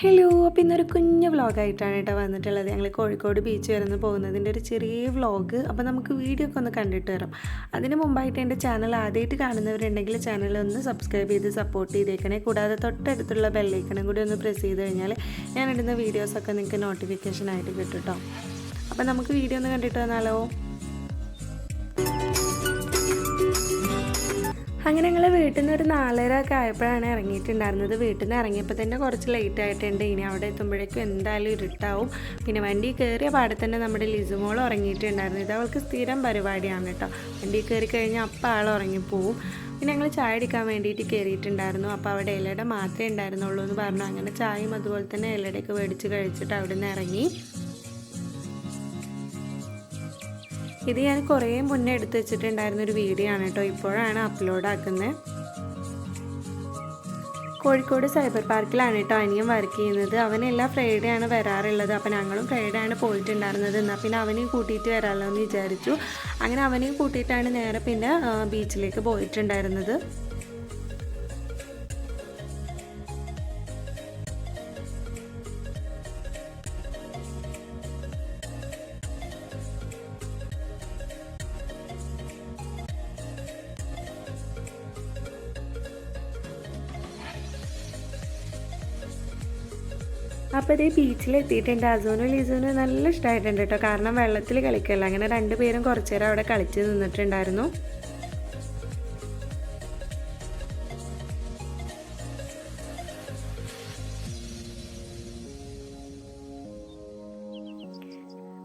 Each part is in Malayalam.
ഹലോ അപ്പോൾ ഇന്നൊരു കുഞ്ഞു വ്ളോഗായിട്ടാണ് കേട്ടോ വന്നിട്ടുള്ളത്. ഞങ്ങൾ കോഴിക്കോട് ബീച്ച് വരെ ഒന്ന് പോകുന്നതിന്റെ ഒരു ചെറിയ വ്ളോഗ്. അപ്പോൾ നമുക്ക് വീഡിയോ ഒക്കെ ഒന്ന് കണ്ടിട്ട് വരാം. അതിന് മുമ്പായിട്ട് എന്റെ ചാനൽ ആദ്യമായിട്ട് കാണുന്നവരുണ്ടെങ്കിൽ ചാനൽ ഒന്ന് സബ്സ്ക്രൈബ് ചെയ്ത് സപ്പോർട്ട് ചെയ്തേക്കണേ. കൂടാതെ തൊട്ടടുത്തുള്ള ബെല്ലൈക്കണം കൂടി ഒന്ന് പ്രസ് ചെയ്ത് കഴിഞ്ഞാൽ ഞാൻ ഇടുന്ന വീഡിയോസൊക്കെ നിങ്ങൾക്ക് നോട്ടിഫിക്കേഷൻ ആയിട്ട് കിട്ടും കേട്ടോ അപ്പോൾ നമുക്ക് വീഡിയോ ഒന്ന് കണ്ടിട്ട് വന്നാലോ? അങ്ങനെ ഞങ്ങൾ വീട്ടിൽ നിന്ന് ഒരു നാലര ഒക്കെ ആയപ്പോഴാണ് ഇറങ്ങിയിട്ടുണ്ടായിരുന്നത്. വീട്ടിൽ നിന്ന് ഇറങ്ങിയപ്പോൾ തന്നെ കുറച്ച് ലേറ്റ് ആയിട്ടുണ്ട്. ഇനി അവിടെ എത്തുമ്പോഴേക്കും എന്തായാലും ഇരുട്ടാവും. പിന്നെ വണ്ടി കയറിയ പാടെ തന്നെ നമ്മുടെ ലിസുമോൾ ഉറങ്ങിയിട്ടുണ്ടായിരുന്നു. ഇത് അവൾക്ക് സ്ഥിരം പരിപാടിയാണ് കേട്ടോ. വണ്ടി കയറി കഴിഞ്ഞാൽ അപ്പം ആൾ ഉറങ്ങിപ്പോവും. പിന്നെ ഞങ്ങൾ ചായ അടിക്കാൻ വേണ്ടിയിട്ട് കയറിയിട്ടുണ്ടായിരുന്നു അപ്പോൾ അവിടെ ഇലയുടെ മാത്രമേ ഉണ്ടായിരുന്നുള്ളൂ എന്ന് പറഞ്ഞു. അങ്ങനെ ചായയും അതുപോലെ തന്നെ ഇലയുടെയൊക്കെ മേടിച്ച് കഴിച്ചിട്ട് അവിടെ നിന്ന് ഇറങ്ങി. ഇത് ഞാൻ കുറേ മുന്നേ എടുത്ത് വെച്ചിട്ടുണ്ടായിരുന്ന ഒരു വീഡിയോ ആണ് കേട്ടോ. ഇപ്പോഴാണ് അപ്ലോഡ് ആക്കുന്നത് കോഴിക്കോട് സൈബർ പാർക്കിലാണ് കേട്ടോ അനിയൻ വർക്ക് ചെയ്യുന്നത്. അവൻ എല്ലാ ഫ്രൈഡേ ആണ് വരാറുള്ളത്. അപ്പം ഞങ്ങളും ഫ്രൈഡേ ആണ് പോയിട്ടുണ്ടായിരുന്നത്. എന്നാൽ പിന്നെ അവനെയും കൂട്ടിയിട്ട് വരാമല്ലോ എന്ന് വിചാരിച്ചു. അങ്ങനെ അവനെയും കൂട്ടിയിട്ടാണ് നേരെ പിന്നെ ബീച്ചിലേക്ക് പോയിട്ടുണ്ടായിരുന്നത്. അപ്പോൾ ഇതേ ബീച്ചിൽ എത്തിയിട്ടുണ്ട് ലിസോനും നല്ല ഇഷ്ടമായിട്ടുണ്ട് കേട്ടോ കാരണം വെള്ളത്തിൽ കളിക്കല്ല. അങ്ങനെ രണ്ടുപേരും കുറച്ചു നേരം അവിടെ കളിച്ച് നിന്നിട്ടുണ്ടായിരുന്നു.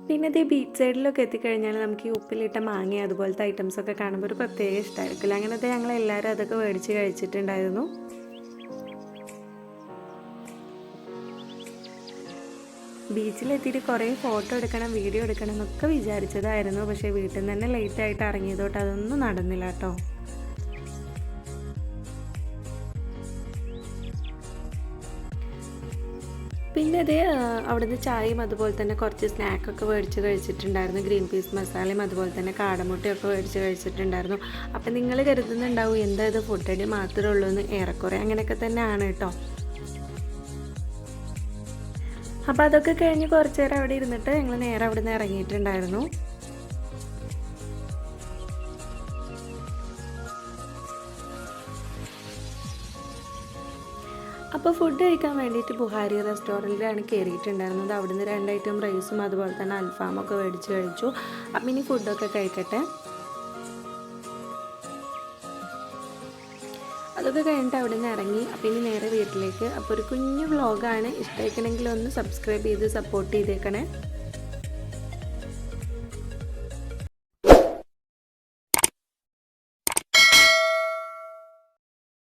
പിന്നെ ഇത് ബീച്ച് സൈഡിലൊക്കെ എത്തിക്കഴിഞ്ഞാൽ നമുക്ക് ഈ ഉപ്പിലിട്ട മാങ്ങ അതുപോലത്തെ ഐറ്റംസ് ഒക്കെ കാണുമ്പോൾ ഒരു പ്രത്യേക ഇഷ്ടമായിരിക്കില്ല അങ്ങനത്തെ ഞങ്ങൾ എല്ലാവരും അതൊക്കെ മേടിച്ച് കഴിച്ചിട്ടുണ്ടായിരുന്നു. ബീച്ചിലെത്തിയിട്ട് കുറേ ഫോട്ടോ എടുക്കണം വീഡിയോ എടുക്കണം എന്നൊക്കെ വിചാരിച്ചതായിരുന്നു. പക്ഷേ വീട്ടിൽ നിന്ന് തന്നെ ലേറ്റ് ആയിട്ട് ഇറങ്ങിയതോട്ട് അതൊന്നും നടന്നില്ല കേട്ടോ. പിന്നെ അത് അവിടുന്ന് ചായയും അതുപോലെ തന്നെ കുറച്ച് സ്നാക്കൊക്കെ മേടിച്ച് കഴിച്ചിട്ടുണ്ടായിരുന്നു. ഗ്രീൻ പീസ് മസാലയും അതുപോലെ തന്നെ കാടമുട്ടയൊക്കെ മേടിച്ച് കഴിച്ചിട്ടുണ്ടായിരുന്നു. അപ്പം നിങ്ങൾ കരുതുന്നുണ്ടാവും എന്താ ഇത് ഫുഡ് അടി മാത്രമേ ഉള്ളൂ എന്ന് ഏറെക്കുറെ അങ്ങനെയൊക്കെ തന്നെയാണ് കേട്ടോ. അപ്പോൾ അതൊക്കെ കഴിഞ്ഞ് കുറച്ച് നേരം അവിടെ ഇരുന്നിട്ട് ഞങ്ങൾ നേരെ അവിടെ നിന്ന് ഇറങ്ങിയിട്ടുണ്ടായിരുന്നു. അപ്പോൾ ഫുഡ് കഴിക്കാൻ വേണ്ടിയിട്ട് ബുഹാരി റെസ്റ്റോറന്റിലാണ് കയറിയിട്ടുണ്ടായിരുന്നത്. അവിടുന്ന് രണ്ട് ഐറ്റം റൈസും അതുപോലെ തന്നെ അൽഫാമൊക്കെ മേടിച്ച് കഴിച്ചു. അപ്പം ഇനി ഫുഡൊക്കെ കഴിക്കട്ടെ. അതൊക്കെ കഴിഞ്ഞിട്ട് അവിടെ നിന്ന് ഇറങ്ങി. അപ്പം ഇനി നേരെ വീട്ടിലേക്ക്. അപ്പോൾ ഒരു കുഞ്ഞു വ്ളോഗാണ് ഇഷ്ടമായിക്കണമെങ്കിൽ ഒന്ന് സബ്സ്ക്രൈബ് ചെയ്ത് സപ്പോർട്ട് ചെയ്തേക്കണേ.